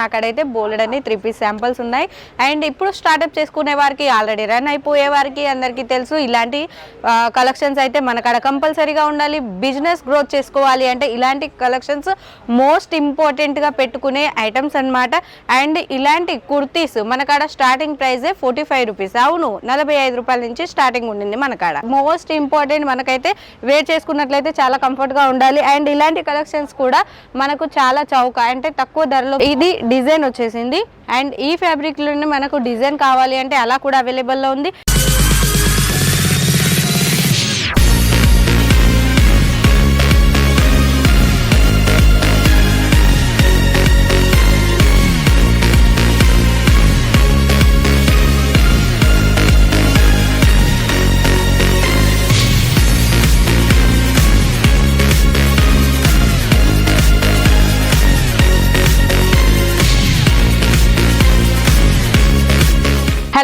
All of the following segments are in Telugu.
నాకడైతే బోల్డ్ అని త్రీ పీస్ శాంపిల్స్ ఉన్నాయి. అండ్ ఇప్పుడు స్టార్ట్అప్ చేసుకునే వారికి ఆల్రెడీ రన్ అయిపోయే వారికి అందరికీ తెలుసు ఇలాంటి కలెక్షన్స్ అయితే మనకాడ కంపల్సరీగా ఉండాలి. బిజినెస్ గ్రోత్ చేసుకోవాలి అంటే ఇలాంటి కలెక్షన్స్ మోస్ట్ ఇంపార్టెంట్గా పెట్టుకునే ఐటమ్స్ అన్నమాట. అండ్ ఇలాంటి కుర్తీస్ మనకాడ స్టార్టింగ్ ప్రైజే ఫోర్టీ ఫైవ్ రూపీస్ అవును నలభై ఐదు రూపాయల నుంచి స్టార్టింగ్ ఉండింది మనకాడ. మోస్ట్ ఇంపార్టెంట్ మనకైతే వేర్ చేసుకున్నట్లయితే చాలా కంఫర్ట్గా ఉండాలి. అండ్ ఇలాంటి కలెక్షన్స్ కూడా మనకు చాలా చౌక అంటే తక్కువ ధరలో ఇది డిజైన్ వచ్చేసింది. అండ్ ఈ ఫ్యాబ్రిక్లోనే మనకు డిజైన్ కావాలి అంటే అలా కూడా అవైలబుల్లో ఉంది.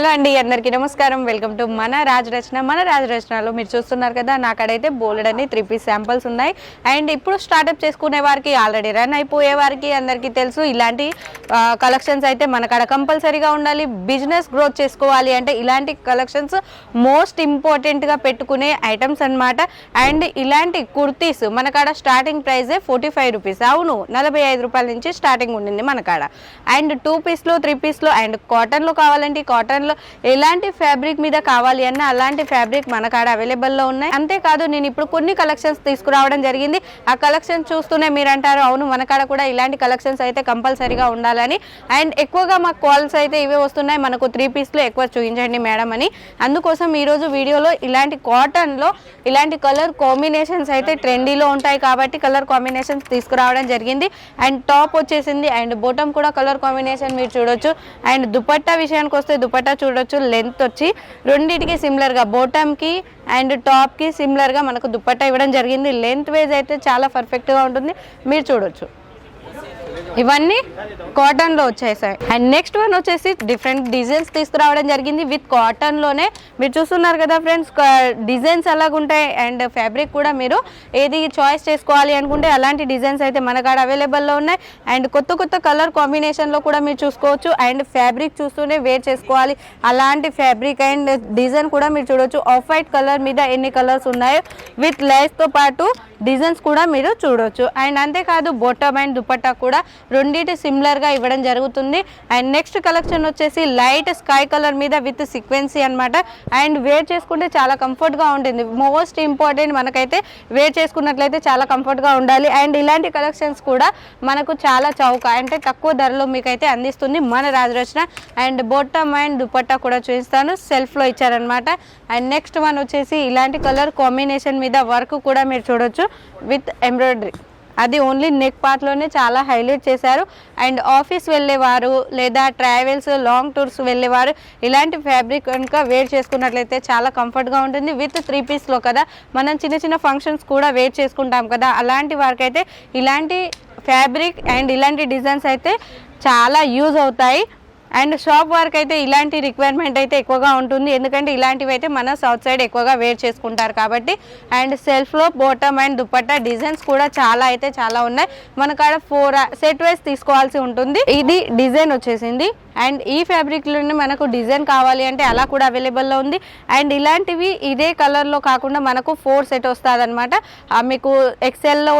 హలో అండి అందరికీ నమస్కారం. వెల్కమ్ టు మన రాజరచన. మన రాజరచనలో మీరు చూస్తున్నారు కదా నాకడైతే బోల్డ్ అని త్రీ పీస్ శాంపుల్స్ ఉన్నాయి. అండ్ ఇప్పుడు స్టార్ట్అప్ చేసుకునే వారికి ఆల్రెడీ రన్ అయిపోయే వారికి అందరికీ తెలుసు ఇలాంటి కలెక్షన్స్ అయితే మనకాడ కంపల్సరీగా ఉండాలి. బిజినెస్ గ్రోత్ చేసుకోవాలి అంటే ఇలాంటి కలెక్షన్స్ మోస్ట్ ఇంపార్టెంట్గా పెట్టుకునే ఐటమ్స్ అన్నమాట. అండ్ ఇలాంటి కుర్తీస్ మనకాడ స్టార్టింగ్ ప్రైజే ఫోర్టీ ఫైవ్ రూపీస్ అవును నలభై ఐదు రూపాయల నుంచి స్టార్టింగ్ ఉండింది మనకాడ అండ్ టూ పీస్లో త్రీ పీస్లో అండ్ కాటన్లో కావాలంటే కాటన్లో ఎలాంటి ఫ్యాబ్రిక్ మీద కావాలి అన్న అలాంటి ఫ్యాబ్రిక్ మన కాడ అవైలబుల్లో ఉన్నాయి. అంతేకాదు నేను ఇప్పుడు కొన్ని కలెక్షన్స్ తీసుకురావడం జరిగింది. ఆ కలెక్షన్ చూస్తూనే మీరు అంటారు అవును మన కాడ కూడా ఇలాంటి కలెక్షన్స్ అయితే కంపల్సరీగా ఉండాలని. అండ్ ఎక్కువగా మాకు కాల్స్ అయితే ఇవే వస్తున్నాయి. మనకు త్రీ పీస్లో ఎక్కువ చూపించండి మేడం అని. అందుకోసం ఈరోజు వీడియోలో ఇలాంటి కాటన్లో ఇలాంటి కలర్ కాంబినేషన్స్ అయితే ట్రెండీలో ఉంటాయి కాబట్టి కలర్ కాంబినేషన్స్ తీసుకురావడం జరిగింది. అండ్ టాప్ వచ్చేసింది. అండ్ బోటం కూడా కలర్ కాంబినేషన్ మీరు చూడొచ్చు. అండ్ దుపట్టా విషయానికి వస్తే దుపట్టా చూడొచ్చు. లెంత్ వచ్చి రెండింటికి సిమిలర్గా బోటమ్కి అండ్ టాప్కి సిమిలర్గా మనకు దుప్పట్టా ఇవ్వడం జరిగింది. లెంత్ వైజ్ అయితే చాలా పర్ఫెక్ట్గా ఉంటుంది. మీరు చూడొచ్చు. ఇవన్నీ కాటన్లో వచ్చేసాయి. అండ్ నెక్స్ట్ వన్ వచ్చేసి డిఫరెంట్ డిజైన్స్ తీసుకురావడం జరిగింది. విత్ కాటన్లోనే మీరు చూస్తున్నారు కదా ఫ్రెండ్స్ డిజైన్స్ అలాగుంటాయి అండ్ ఫ్యాబ్రిక్ కూడా మీరు ఏది చాయిస్ చేసుకోవాలి అనుకుంటే అలాంటి డిజైన్స్ అయితే మన కాడ అవైలబుల్లో ఉన్నాయి. అండ్ కొత్త కొత్త కలర్ కాంబినేషన్లో కూడా మీరు చూసుకోవచ్చు. అండ్ ఫ్యాబ్రిక్ చూస్తూనే వేర్ చేసుకోవాలి. అలాంటి ఫ్యాబ్రిక్ అండ్ డిజైన్ కూడా మీరు చూడొచ్చు. ఆఫ్ వైట్ కలర్ మీద ఎన్ని కలర్స్ ఉన్నాయో విత్ లేస్తో పాటు డిజైన్స్ కూడా మీరు చూడవచ్చు అండ్ అంతేకాదు బొట్టమ్ అండ్ దుపట్టా కూడా రెండింటి సిమిలర్గా ఇవ్వడం జరుగుతుంది. అండ్ నెక్స్ట్ కలెక్షన్ వచ్చేసి లైట్ స్కై కలర్ మీద విత్ సీక్వెన్సీ అనమాట అండ్ వేర్ చేసుకుంటే చాలా కంఫర్ట్గా ఉంటుంది. మోస్ట్ ఇంపార్టెంట్ మనకైతే వేర్ చేసుకున్నట్లయితే చాలా కంఫర్ట్గా ఉండాలి. అండ్ ఇలాంటి కలెక్షన్స్ కూడా మనకు చాలా చౌక అంటే తక్కువ ధరలో మీకైతే అందిస్తుంది మన Rajarachana. And bottom and dupatta కూడా చూపిస్తాను. సెల్ఫ్లో ఇచ్చారనమాట అండ్ నెక్స్ట్ వన్ వచ్చేసి ఇలాంటి కలర్ కాంబినేషన్ మీద వర్క్ కూడా మీరు చూడొచ్చు విత్ ఎంబ్రాయిడరీ అది ఓన్లీ నెక్ పార్ట్లోనే చాలా హైలైట్ చేశారు. అండ్ ఆఫీస్ వెళ్ళేవారు లేదా ట్రావెల్స్ లాంగ్ టూర్స్ వెళ్ళేవారు ఇలాంటి ఫ్యాబ్రిక్ కనుక వేర్ చేసుకున్నట్లయితే చాలా కంఫర్ట్గా ఉంటుంది. విత్ త్రీ పీస్లో కదా మనం చిన్న చిన్న ఫంక్షన్స్ కూడా వేర్ చేసుకుంటాం కదా అలాంటి వారికైతే ఇలాంటి ఫ్యాబ్రిక్ అండ్ ఇలాంటి డిజైన్స్ అయితే చాలా యూజ్ అవుతాయి. అండ్ షాప్ వర్క్ అయితే ఇలాంటి రిక్వైర్మెంట్ అయితే ఎక్కువగా ఉంటుంది. ఎందుకంటే ఇలాంటివి అయితే మన సౌత్ సైడ్ ఎక్కువగా వేర్ చేసుకుంటారు కాబట్టి అండ్ సెల్ఫ్లో బోటమ్ అండ్ దుపట్టా డిజైన్స్ కూడా చాలా అయితే చాలా ఉన్నాయి. మనకాడ ఫోర్ సెట్ వైజ్ తీసుకోవాల్సి ఉంటుంది. ఇది డిజైన్ వచ్చేసింది. అండ్ ఈ ఫ్యాబ్రిక్లోనే మనకు డిజైన్ కావాలి అంటే అలా కూడా అవైలబుల్లో ఉంది. అండ్ ఇలాంటివి ఇదే కలర్లో కాకుండా మనకు ఫోర్ సెట్ వస్తుంది అనమాట మీకు ఎక్సెల్లో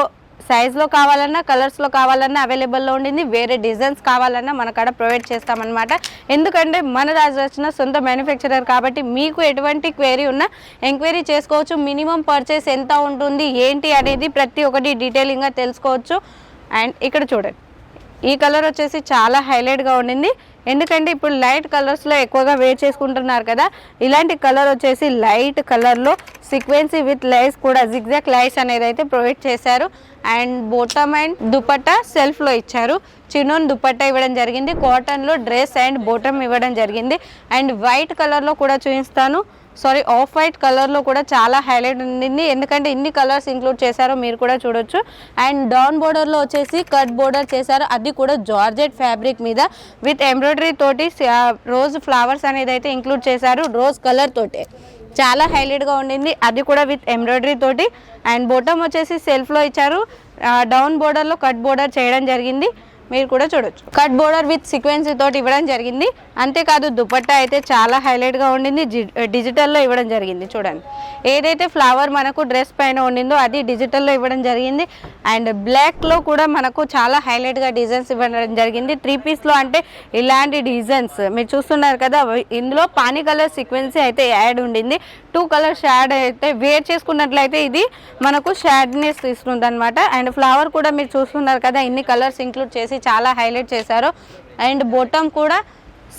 సైజ్లో కావాలన్నా కలర్స్లో కావాలన్నా అవైలబుల్లో ఉండింది. వేరే డిజైన్స్ కావాలన్నా మన కాడ ప్రొవైడ్ చేస్తామన్నమాట. ఎందుకంటే మన రాజరచన సొంత మ్యానుఫ్యాక్చరర్ కాబట్టి మీకు ఎటువంటి క్వైరీ ఉన్నా ఎంక్వైరీ చేసుకోవచ్చు. మినిమం పర్చేస్ ఎంత ఉంటుంది ఏంటి అనేది ప్రతి ఒక్కటి డీటెయిలింగ్గా తెలుసుకోవచ్చు. అండ్ ఇక్కడ చూడండి. ఈ కలర్ వచ్చేసి చాలా హైలైట్గా ఉండింది. ఎందుకంటే ఇప్పుడు లైట్ కలర్స్లో ఎక్కువగా వేర్ చేసుకుంటున్నారు కదా. ఇలాంటి కలర్ వచ్చేసి లైట్ కలర్లో సీక్వెన్సీ విత్ లైస్ కూడా జిగ్జాక్ లైస్ అనేది అయితే ప్రొవైడ్ చేశారు. అండ్ బోటమ్ అండ్ దుపట్టా సెల్ఫ్లో ఇచ్చారు. చిన్నోన్ దుపట్టా ఇవ్వడం జరిగింది కాటన్లో డ్రెస్ అండ్ బోటమ్ ఇవ్వడం జరిగింది. అండ్ వైట్ కలర్లో కూడా చూపిస్తాను. సారీ ఆఫ్ వైట్ కలర్లో కూడా చాలా హైలైట్ ఉండింది. ఎందుకంటే ఇన్ని కలర్స్ ఇంక్లూడ్ చేశారో మీరు కూడా చూడొచ్చు. అండ్ డౌన్ బోర్డర్లో వచ్చేసి కట్ బోర్డర్ చేశారు. అది కూడా జార్జెట్ ఫ్యాబ్రిక్ మీద విత్ ఎంబ్రాయిడరీ తోటి రోజ్ ఫ్లవర్స్ అనేది అయితే ఇంక్లూడ్ చేశారు రోజ్ కలర్ తోటే. చాలా హైలైట్గా ఉండింది. అది కూడా విత్ ఎంబ్రాయిడరీ తోటి. అండ్ బోటమ్ వచ్చేసి సెల్ఫ్లో ఇచ్చారు. డౌన్ బోర్డర్లో కట్ బోర్డర్ చేయడం జరిగింది. మీరు కూడా చూడొచ్చు. కట్ బోర్డర్ విత్ సీక్వెన్సీ తోటి ఇవ్వడం జరిగింది. అంతేకాదు దుపట్టా అయితే చాలా హైలైట్గా ఉండింది. డిజిటల్లో ఇవ్వడం జరిగింది. చూడండి. ఏదైతే ఫ్లవర్ మనకు డ్రెస్ పైన ఉండిందో అది డిజిటల్లో ఇవ్వడం జరిగింది. అండ్ బ్లాక్లో కూడా మనకు చాలా హైలైట్గా డిజైన్స్ ఇవ్వడం జరిగింది. త్రీ పీస్లో అంటే ఇలాంటి డిజైన్స్ మీరు చూస్తున్నారు కదా ఇందులో పానీ కలర్ సీక్వెన్సీ అయితే యాడ్ ఉండింది. టూ కలర్స్ షాడ్ అయితే వేర్ చేసుకున్నట్లయితే ఇది మనకు షాడ్నెస్ ఇస్తుంది అనమాట అండ్ ఫ్లవర్ కూడా మీరు చూస్తున్నారు కదా ఇన్ని కలర్స్ ఇంక్లూడ్ చేసి చాలా హైలైట్ చేశారు. అండ్ బొటం కూడా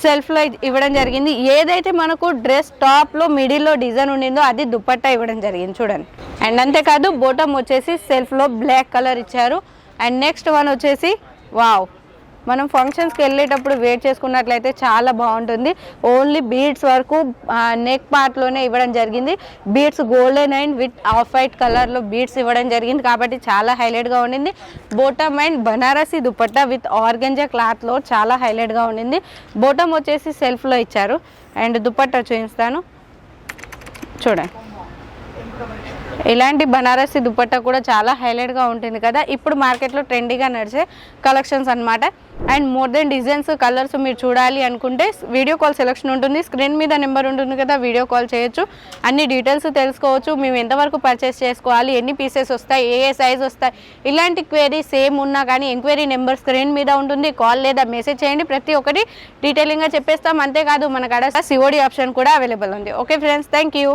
సెల్ఫ్లో ఇవ్వడం జరిగింది. ఏదైతే మనకు డ్రెస్ టాప్లో మిడిల్లో డిజైన్ ఉండిందో అది దుప్పట్టా ఇవ్వడం జరిగింది చూడండి. అండ్ అంతేకాదు బొటమ్ వచ్చేసి సెల్ఫ్లో బ్లాక్ కలర్ ఇచ్చారు. అండ్ నెక్స్ట్ వన్ వచ్చేసి వావ్ మనం ఫంక్షన్స్కి వెళ్ళేటప్పుడు వేర్ చేసుకున్నట్లయితే చాలా బాగుంటుంది. ఓన్లీ బీడ్స్ వరకు నెక్ పార్ట్లోనే ఇవ్వడం జరిగింది. Beads golden and with off white కలర్లో బీడ్స్ ఇవ్వడం జరిగింది కాబట్టి చాలా హైలైట్గా ఉండింది. Bottom and Banarasi dupatta with organza క్లాత్లో చాలా హైలైట్గా ఉండింది. బోటమ్ వచ్చేసి సెల్ఫ్లో ఇచ్చారు. అండ్ దుపట్టా చూపిస్తాను. చూడండి. ఇలాంటి బనారసి దుపట్టా కూడా చాలా హైలైట్గా ఉంటుంది కదా. ఇప్పుడు మార్కెట్లో ట్రెండీగా నడిచే కలెక్షన్స్ అన్నమాట. And more then designs colours మీరు చూడాలి అనుకుంటే వీడియో కాల్ సెలెక్షన్ ఉంటుంది. స్క్రీన్ మీద నెంబర్ ఉంటుంది కదా వీడియో కాల్ చేయొచ్చు. అన్ని డీటెయిల్స్ తెలుసుకోవచ్చు. మేము ఎంతవరకు పర్చేస్ చేసుకోవాలి ఎన్ని పీసెస్ వస్తాయి ఏ ఏ సైజ్ వస్తాయి ఇలాంటి క్వైరీ సేమ్ ఉన్నా కానీ ఎంక్వైరీ నెంబర్ స్క్రీన్ మీద ఉంటుంది. కాల్ లేదా మెసేజ్ చేయండి. ప్రతి ఒక్కటి డీటెయిలింగ్గా చెప్పేస్తాం. అంతేకాదు మన కాడ సిఓడి ఆప్షన్ కూడా అవైలబుల్ ఉంది. Okay friends thank you